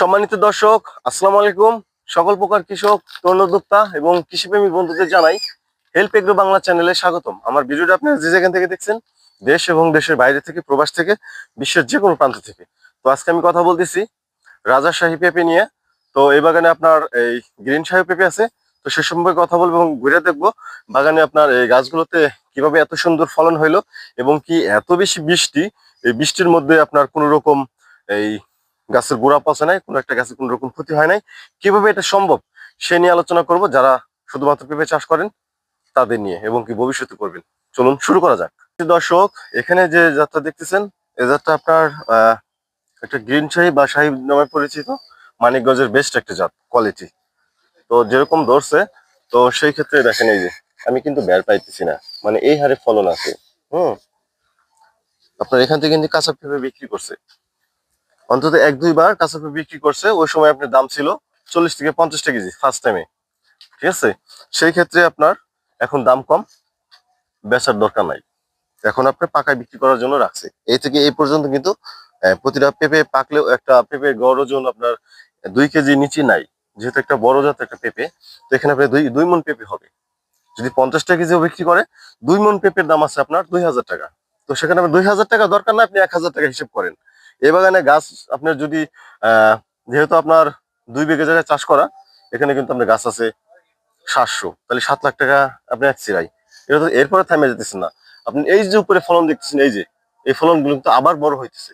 সম্মানিত দর্শক, আসসালামু আলাইকুম। সকল প্রকার কৃষক, তরুণ উদ্যোক্তা এবং কৃষিপ্রেমী বন্ধুদের জানাই হেল্প এগ্রো বাংলা চ্যানেলে স্বাগতম। আমার ভিডিওটা আপনারা যে যেখান থেকে দেখছেন, দেশ এবং দেশের বাইরে থেকে, প্রবাস থেকে, বিশ্বের যে কোনো প্রান্ত থেকে। তো আজকে আমি কথা বলতেছি রাজাশাহী পেঁপে নিয়ে। তো এই বাগানে আপনার এই গ্রিন শাহী পেঁপে আছে। তো সে সম্পর্কে কথা বলব এবং ঘুরে দেখব বাগানে আপনার এই গাছগুলোতে কীভাবে এত সুন্দর ফলন হইল এবং কি এত বেশি বৃষ্টি, এই বৃষ্টির মধ্যে আপনার কোনো রকম এই গাছের গোড়া পচে নাই, কোনো একটা গাছের কোনো রকম ক্ষতি হয় নাই। কীভাবে এটা সম্ভব? সে নিয়ে আলোচনা করব, যারা শুধুমাত্র পেঁপে চাষ করেন, তাদের নিয়ে এবং কি ভবিষ্যতে করবেন। চলুন শুরু করা যাক। দর্শক, এখানে যে যাত্রা দেখতেছেন এই যাত্রা আপনার একটা গ্রিন শাহী বা শাহী নামে পরিচিত। মানিকগঞ্জের বেস্ট একটা জাত কোয়ালিটি তো যেরকম ধরছে, তো সেই ক্ষেত্রে দেখেন এই যে, আমি কিন্তু বের পাইতেছি না। মানে এই হারে ফলন আছে, হুম। আপনার এখান থেকে কিন্তু কাঁচা পেঁপে বিক্রি করছে। অন্তত এক দুইবার কাঁচা পেঁপে বিক্রি করছে, ওই সময় আপনার দাম ছিল চল্লিশ থেকে পঞ্চাশ টাকা কেজি ফার্স্ট টাইমে ঠিক আছে? সেই ক্ষেত্রে আপনার এখন দাম কম, বেচার দরকার নাই। এখন আপনি পাকায় বিক্রি করার জন্য রাখছে। এই থেকে এই পর্যন্ত কিন্তু প্রতিটা পেঁপে পাকলেও একটা পেঁপে গড় ওজন আপনার দুই কেজি নিচে নাই। যেহেতু একটা বড় জাতের একটা পেঁপে, তো এখানে আপনার দুই দুই মন পেঁপে হবে। যদি পঞ্চাশ টাকা কেজিও বিক্রি করে, দুই মন পেঁপের দাম আছে আপনার দুই হাজার টাকা। তো সেখানে আপনার দুই হাজার টাকা দরকার না, আপনি এক হাজার টাকা হিসেব করেন। এই বাগানে গাছ আপনার যদি যেহেতু আপনার দুই বিঘে জায়গায় চাষ করা, এখানে কিন্তু আপনার গাছ আছে সাতশো। তাহলে সাত লাখ টাকা আপনি এক চিরাই এটা তো এরপরে থামে যেতেছেন না। আপনি এই যে উপরে ফলন দেখতেছেন, এই যে, এই ফলনগুলো কিন্তু আবার বড় হইতেছে।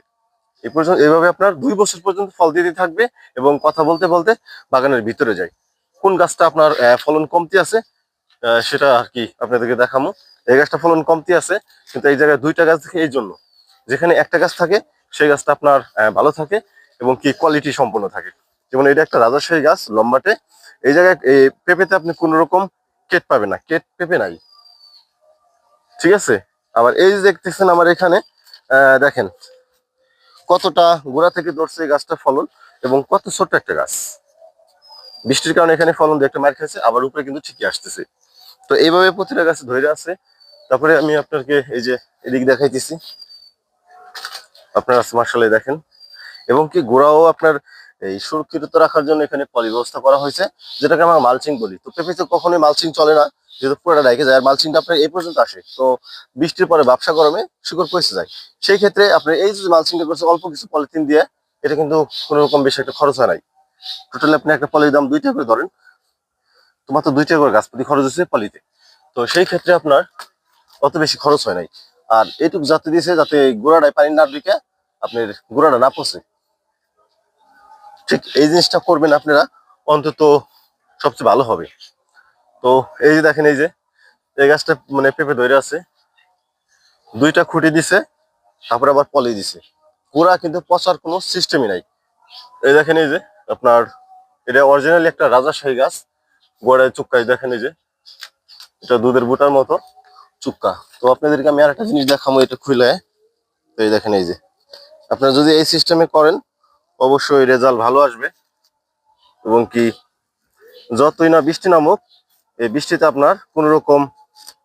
এই পর্যন্ত এইভাবে আপনার দুই বছর পর্যন্ত ফল দিতে থাকবে এবং কথা বলতে বলতে বাগানের ভিতরে যায়। কোন গাছটা আপনার ফলন কমতি আছে সেটা আর কি আপনাদেরকে দেখামো। এই গাছটা ফলন কমতি আছে, কিন্তু এই জায়গায় দুইটা গাছ দেখে এই জন্য। যেখানে একটা গাছ থাকে সেই গাছটা আপনার ভালো থাকে এবং কি কোয়ালিটি সম্পন্ন থাকে। যেমন এটা একটা রাজশাহী গাছ লম্বাটে। এই জায়গায় পেঁপেতে আপনি কোন রকম কেট পাবেন না। কেট পেঁপে নাই। ঠিক আছে? আবার এই যে দেখতেছেন আমার এখানে দেখেন কতটা গোড়া থেকে ধরছে এই গাছটা ফলন এবং কত ছোট্ট একটা গাছ। বৃষ্টির কারণে এখানে ফলন একটা মার খেয়েছে, আবার উপরে কিন্তু ঠিকই আসতেছে। তো এইভাবে প্রতিটা গাছ ধরে আছে। তারপরে আমি আপনাকে এই যে এদিক দেখাইতেছি। আপনারা মার্শালে দেখেন। এবং কি গোড়াও আপনার এই সুরক্ষিত রাখার জন্য এখানে পলি ব্যবস্থা করা হয়েছে, যেটাকে আমরা মালচিং বলি। তো পেঁপেতে কখনোই মালচিং চলে না, যেহেতু পুরোটা রেখে যায়, আর মালচিংটা আপনার এই পর্যন্ত আসে। তো বৃষ্টির পরে ব্যবসা গরমে শিকড় পয়সে যায়। সেই ক্ষেত্রে আপনি এই যে মালচিংটা করছে অল্প কিছু পলিথিন দিয়ে, এটা কিন্তু কোনো রকম বেশি একটা খরচ হয় নাই। টোটালি আপনি একটা পলির দাম দুইটা করে ধরেন, তো মাত্র দুইটা করে গাছ প্রতি খরচ হচ্ছে পলিতে। তো সেই ক্ষেত্রে আপনার অত বেশি খরচ হয় নাই। আর এইটুকু যাতে দিয়েছে যাতে গোড়াটায় পানি না ঢুকে আপনার গোড়াটা না পচে। ঠিক এই জিনিসটা করবেন আপনারা, অন্তত সবচেয়ে ভালো হবে। তো এই যে দেখেন এই যে, এই গাছটা মানে পেঁপে ধরে আছে। দুইটা খুঁটি দিছে, তারপরে আবার পলি দিছে। পুরা কিন্তু পচার কোনো সিস্টেমই নাই। এই দেখেন এই যে, আপনার এটা অরিজিনালি একটা রাজাশাহী গাছ। গোড়ায় চুক্কাই দেখেন এই যে, এটা দুধের বুটার মতো। চুক্কা। তো আপনাদেরকে আমি আর একটা জিনিস দেখাবো, এটা খুলে। তো এই দেখেন এই যে। আপনারা যদি এই সিস্টেমে করেন, অবশ্যই রেজাল্ট ভালো আসবে। এবং কি, যতই না বৃষ্টি নামুক, এই বৃষ্টিতে আপনার কোনো রকম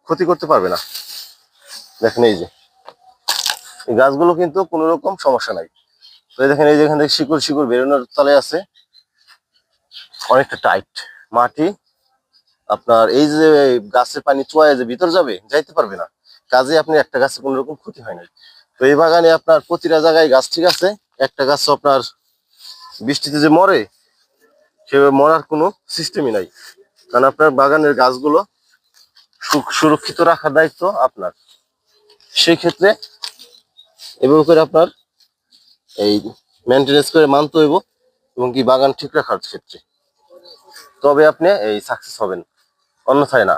ক্ষতি করতে পারবে না। দেখেন এই যে। এই গাছগুলো কিন্তু কোনো রকম সমস্যা নাই। তো দেখেন, এই যেখান থেকে শিকড় শিকড় বেরোনোর তলে আছে। অনেকটা টাইট মাটি আপনার এই যে গাছের পানি চুয়ায় যে ভিতর যাবে, যাইতে পারবে না। কাজে আপনি একটা গাছে কোনো রকম ক্ষতি হয় না তো এই বাগানে আপনার প্রতিটা জায়গায় গাছ ঠিক আছে, একটা গাছ আপনার বৃষ্টিতে যে মরে, সে মরার কোনো সিস্টেমই নাই। কারণ আপনার বাগানের গাছগুলো সুরক্ষিত রাখার দায়িত্ব আপনার। সেই ক্ষেত্রে এভাবে করে আপনার এই মেনটেনেন্স করে মানতে হইব এবং কি বাগান ঠিক রাখার ক্ষেত্রে। তবে আপনি এই সাকসেস হবেন। অন্যথায় না।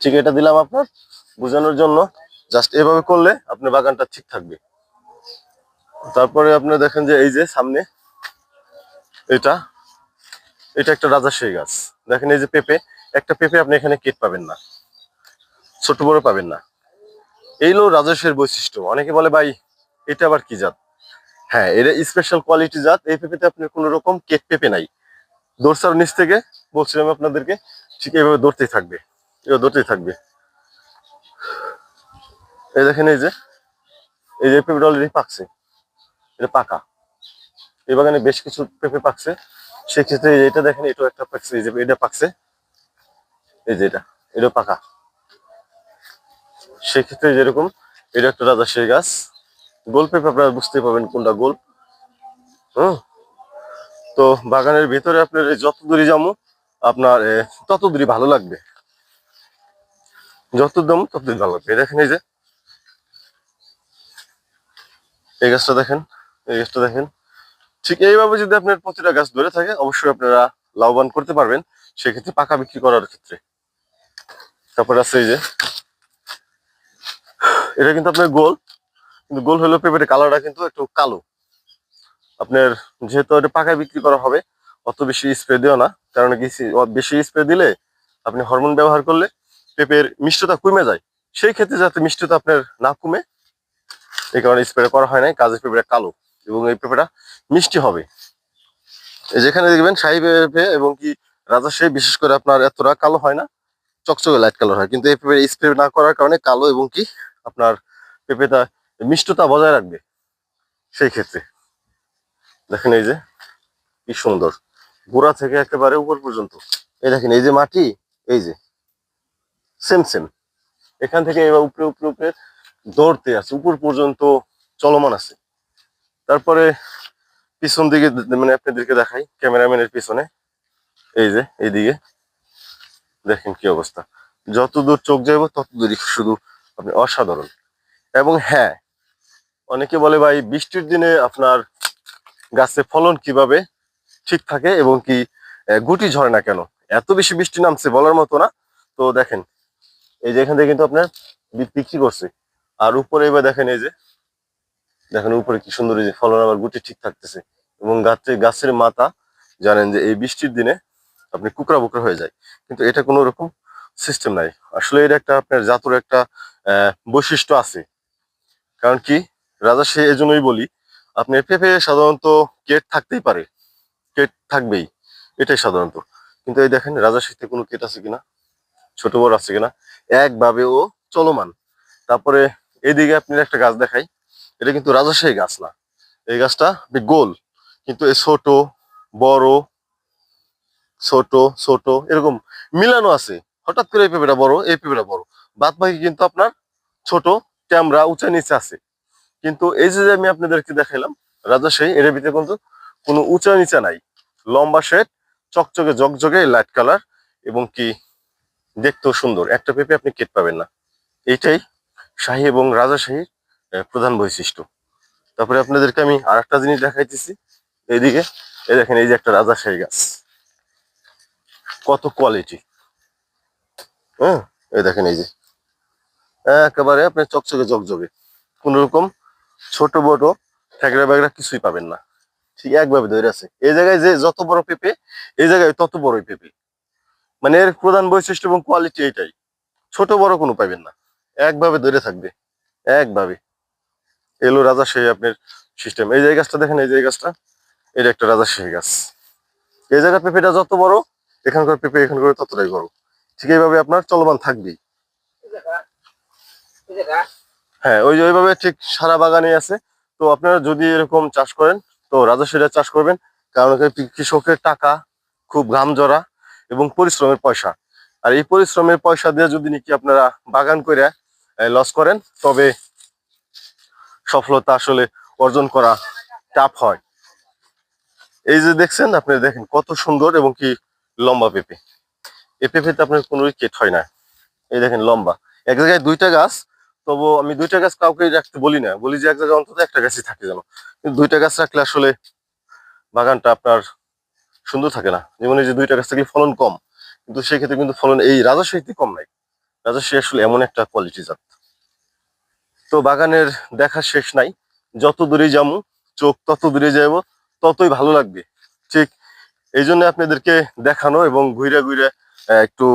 ঠিক এটা দিলাম আপনার বোঝানোর জন্য। জাস্ট এভাবে করলে আপনার বাগানটা ঠিক থাকবে। তারপরে আপনি দেখেন যে এই যে সামনে এটা এটা একটা রাজাশাহী গাছ। দেখেন এই যে পেঁপে, একটা পেঁপে আপনি এখানে কেট পাবেন না। ছোট বড় পাবেন না। এই হলো রাজস্বের বৈশিষ্ট্য। অনেকে বলে, ভাই, এটা আবার কি জাত? হ্যাঁ এটা স্পেশাল কোয়ালিটি জাত। এই পেঁপেতে আপনার কোনো রকম কেট পেঁপে নাই। দোরসার নিচ থেকে বলছিলাম আপনাদেরকে, ঠিক এইভাবে দৌড়তেই থাকবে। এবার দৌড়তেই থাকবে। এই দেখেন এই যে এই যে পেঁপেটা অলরেডি পাকছে। এটা পাকা। এই বাগানে বেশ কিছু পেঁপে পাকছে। সেক্ষেত্রে এটা দেখেন, এটাও একটা পাকছে। এই যে এটা পাকছে। এই যে এটা এটা পাকা। সেক্ষেত্রে যেরকম, এটা একটা রাজাশাহী গাছ। গোল পেঁপে আপনারা বুঝতে পারবেন কোনটা গোল। হুম। তো বাগানের ভিতরে আপনার যত দূরে যাব আপনার তত দূরই ভালো লাগবে। যত দাম তত দূর ভালো লাগবে। দেখেন এই যে। এই গাছটা দেখেন, এই গাছটা দেখেন। ঠিক এইভাবে যদি আপনার প্রতিটা গাছ ধরে থাকে, অবশ্যই আপনারা লাভবান করতে পারবেন, সেক্ষেত্রে পাকা বিক্রি করার ক্ষেত্রে। তারপরে আছে এই যে। এটা কিন্তু আপনার গোল। কিন্তু গোল হলেও পেঁপের কালারটা কিন্তু একটু কালো। আপনার যেহেতু এটা পাকায় বিক্রি করা হবে অত বেশি স্প্রে দিও না, কারণ কি বেশি স্প্রে দিলে আপনি হরমোন ব্যবহার করলে পেঁপের মিষ্টতা কমে যায়। সেই ক্ষেত্রে যাতে মিষ্টতা আপনার না কমে, এই কারণে স্প্রে করা হয় নাই, কাজের পেঁপেটা কালো এবং এই পেঁপেটা মিষ্টি হবে। যেখানে দেখবেন শাহী পেঁপে এবং কি রাজাশাহী বিশেষ করে আপনার এতটা কালো হয় না, চকচকে লাইট কালার হয়। কিন্তু এই পেঁপে স্প্রে না করার কারণে কালো এবং কি আপনার পেঁপেটা মিষ্টতা বজায় রাখবে। সেই ক্ষেত্রে। দেখেন এই যে, কি সুন্দর। গোড়া থেকে একেবারে উপর পর্যন্ত। এই দেখেন, এই যে মাটি, এই যে সেম সেম এখান থেকে এবার উপরে উপরে উপরে দৌড়তে আছে, উপর পর্যন্ত চলমান আছে। তারপরে পিছন দিকে মানে আপনাদেরকে দেখাই, ক্যামেরাম্যানের পিছনে। এই যে, এইদিকে। দেখেন কি অবস্থা। যত দূর চোখ যাইব, তত দূরই শুধু আপনি অসাধারণ। এবং হ্যাঁ অনেকে বলে ভাই, বৃষ্টির দিনে আপনার গাছে ফলন কীভাবে? ঠিক থাকে এবং কি গুটি ঝরে না কেন? এত বেশি বৃষ্টি নামছে বলার মতো না। তো দেখেন, এই যে এখান থেকে কিন্তু আপনার বিক্রি করছে। আর উপরে এবার দেখেন এই যে, দেখেন উপরে কি সুন্দর এই যে ফলন আবার গুটি ঠিক থাকতেছে। এবং গাছে, গাছের মাথা, জানেন যে এই বৃষ্টির দিনে আপনি কুকরা বুকরা হয়ে যায়। কিন্তু এটা কোনো রকম সিস্টেম নাই। আসলে এটা একটা আপনার জাতুর একটা বৈশিষ্ট্য আছে। কারণ কি, রাজা সে এজন্যই বলি আপনার পেঁপে সাধারণত কেট থাকতেই পারে। কেট থাকবেই, এটাই সাধারণত। কিন্তু এই দেখেন, রাজা রাজাশাহীতে কোনো কেট আছে কিনা? ছোট বড় আছে কিনা? একভাবে ও চলমান। তারপরে এইদিকে আপনি একটা গাছ দেখাই। এটা কিন্তু রাজাশাহী গাছ না। এই গাছটা গোল। কিন্তু এই ছোট, বড়, ছোট ছোট এরকম মিলানো আছে। হঠাৎ করে এই পেঁপেটা বড়, এই পেঁপেটা বড়। বাদ বাকি কিন্তু আপনার ছোট ট্যামরা উঁচা নিচে আছে। কিন্তু এই যে আমি আপনাদেরকে দেখাইলাম রাজাশাহী এর ভিতরে কিন্তু কোনো উঁচা নিচা নাই। লম্বা শেড, চকচকে জকজকে লাইট কালার এবং কি দেখতেও সুন্দর। একটা পেঁপে আপনি কেট পাবেন না। এইটাই শাহী এবং রাজাশাহীর প্রধান বৈশিষ্ট্য। তারপরে আপনাদেরকে আমি আর একটা জিনিস দেখাইতেছি। এইদিকে, এই দেখেন, এই যে একটা রাজাশাহী গাছ। কত কোয়ালিটি হ্যাঁ এই দেখেন, এই যে। একেবারে আপনি চকচকে জকজকে কোন রকম ছোট বড় ঠেকরা ব্যাগরা কিছুই পাবেন না। ঠিক একভাবে ধরে আছে। এই জায়গায় যে যত বড় পেঁপে, এই জায়গায় তত বড়ই পেঁপে। মানে এর প্রধান বৈশিষ্ট্য এবং কোয়ালিটি এটাই। ছোট বড় কোনো পাবেন না। একভাবে ধরে থাকবে। একভাবে। এলো রাজাশাহী আপনার সিস্টেম এই যে গাছটা দেখেন, এই যে গাছটা, এটা একটা রাজা রাজাশাহী গাছ। এই জায়গার পেঁপেটা যত বড়, এখানকার পেঁপে এখানকার ততটাই বড়। ঠিক এইভাবে আপনার চলমান থাকবেই। হ্যাঁ ওই যে ওইভাবে ঠিক সারা বাগানে আছে। তো আপনারা যদি এরকম চাষ করেন তো রাজস্বীরা চাষ করবেন। কারণ কৃষকের টাকা, খুব ঘাম জড়া এবং পরিশ্রমের পয়সা। আর এই পরিশ্রমের পয়সা দিয়ে যদি নাকি আপনারা বাগান করে লস করেন, তবে সফলতা আসলে অর্জন করা টাফ হয়। এই যে দেখছেন, আপনি দেখেন কত সুন্দর এবং কি লম্বা পেঁপে। এই পেঁপেতে আপনার কোনো কেট হয় না। এই দেখেন লম্বা। এক জায়গায় দুইটা গাছ তবু আমি দুইটা গাছ কাউকে রাখতে বলি না, বলি যে এক জায়গায় অন্তত একটা গাছই থাকে যেন। কিন্তু দুইটা গাছ রাখলে আসলে বাগানটা আপনার সুন্দর থাকে না। যেমন এই যে দুইটা গাছ থাকলে ফলন কম, কিন্তু সেক্ষেত্রে কিন্তু ফলন এই রাজস্বীতে কম নাই। রাজস্বী আসলে এমন একটা কোয়ালিটি জাত। তো বাগানের দেখা শেষ নাই। যত দূরে যাব, চোখ তত দূরে যাব, ততই ভালো লাগবে। ঠিক এই জন্য আপনাদেরকে দেখানো এবং ঘুরে ঘুরে একটু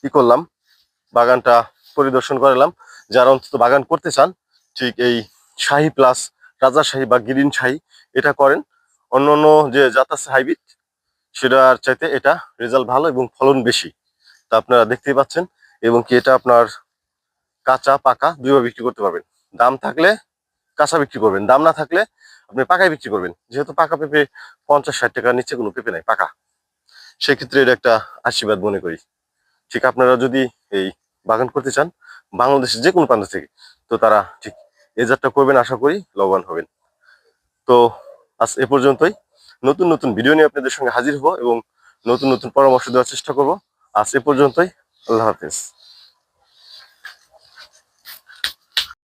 কি করলাম, বাগানটা পরিদর্শন করালাম। যারা অন্তত বাগান করতে চান, ঠিক এই শাহী প্লাস রাজাশাহী বা গ্রিন শাহী এটা করেন। অন্য অন্য যে জাত আছে হাইব্রিড, সেটার চাইতে এটা রেজাল্ট ভালো এবং ফলন বেশি। তা আপনারা দেখতেই পাচ্ছেন এবং কি এটা আপনার কাঁচা, পাকা দুইভাবে বিক্রি করতে পারবেন। দাম থাকলে কাঁচা বিক্রি করবেন, দাম না থাকলে আপনি পাকায় বিক্রি করবেন। যেহেতু পাকা পেঁপে পঞ্চাশ, ষাট টাকার নিচে কোনো পেঁপে নাই, পাকা। সেক্ষেত্রে এটা একটা আশীর্বাদ মনে করি। ঠিক আপনারা যদি এই বাগান করতে চান বাংলাদেশের যে কোনো প্রান্ত থেকে। তো তারা ঠিক এই যাত্রা করবেন আশা করি, লাভবান হবেন। তো আজ এ পর্যন্তই। নতুন নতুন ভিডিও নিয়ে আপনাদের সঙ্গে হাজির হব এবং নতুন নতুন পরামর্শ দেওয়ার চেষ্টা করব। আজ এ পর্যন্তই। আল্লাহ হাফেজ।